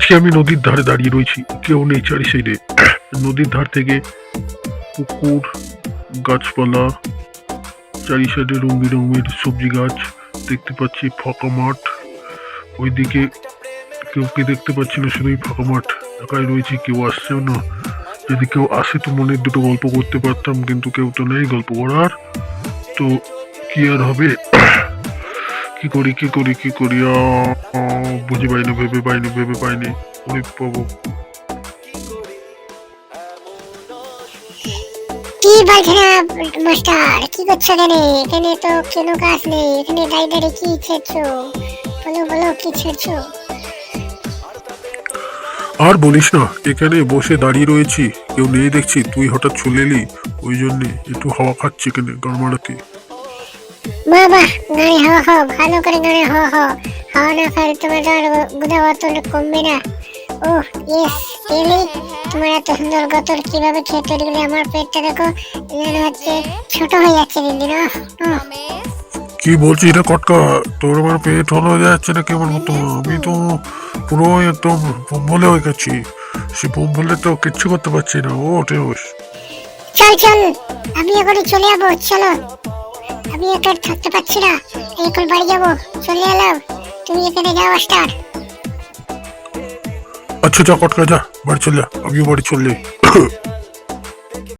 আজকে আমি নদীর ধারে দাঁড়িয়ে রয়েছি। কেউ নেই চারি সাইডে নদীর ধার থেকে পুকুর, গাছপালা, চারি সাইডে রং বেরঙের সবজি গাছ দেখতে পাচ্ছি, ফাঁকা মাঠ। ওইদিকে কেউকে দেখতে পাচ্ছি না, শুধুই ফাঁকা মাঠ একাই রয়েছে, কেউ আসছেও না। যদি কেউ আসে তো মনের দুটো গল্প করতে পারতাম, কিন্তু কেউ তো নেই গল্প করার। তো কি আর হবে? কি করি কি করি কি করি? বুঝে পাইনি ভেবে পাইনি ভেবে পাইনি। ওরে কি মাস্টার কি করছ এখানে? এখানে তো কোনো কাজ নেই এখানে দাঁড়িয়ে কি ছেড়ছো বলো বলো কি ছেড়ছো আর বলিস না এখানে বসে দাঁড়িয়ে রয়েছি। কেউ নেই দেখছি তুই হঠাৎ চলে এলি? ওই জন্যে একটু হাওয়া খাচ্ছি এখানে গরমারাতে বাবা গাড়ি হাওয়া খাও ভালো করে হাওয়া খাও হাওয়া না তোমার গুদা কমবে না। ও ইয়েস তোমার এত সুন্দর গতর কীভাবে খেয়ে তৈরি করলে আমার পেটটা দেখো যেন হচ্ছে ছোট হয়ে যাচ্ছে দিন দিন। কি বলছিস রে কটকা? তোর আমার পেট হলো যাচ্ছে না কেমন মতো? আমি তো পুরো একদম বোম্বলে হয়ে গেছি। সে বোম্বলে তো কিচ্ছু করতে পারছি না ও ওঠে ওস চল চল আমি এখন চলে যাব চলো। আমি একা থাকতে পারছি না। এখন বাড়ি যাব। চলে এলাম। তুমি এখানে যাও স্টার আচ্ছা যা কটকা যা। বাড়ি চলে যা। আমিও বাড়ি চলে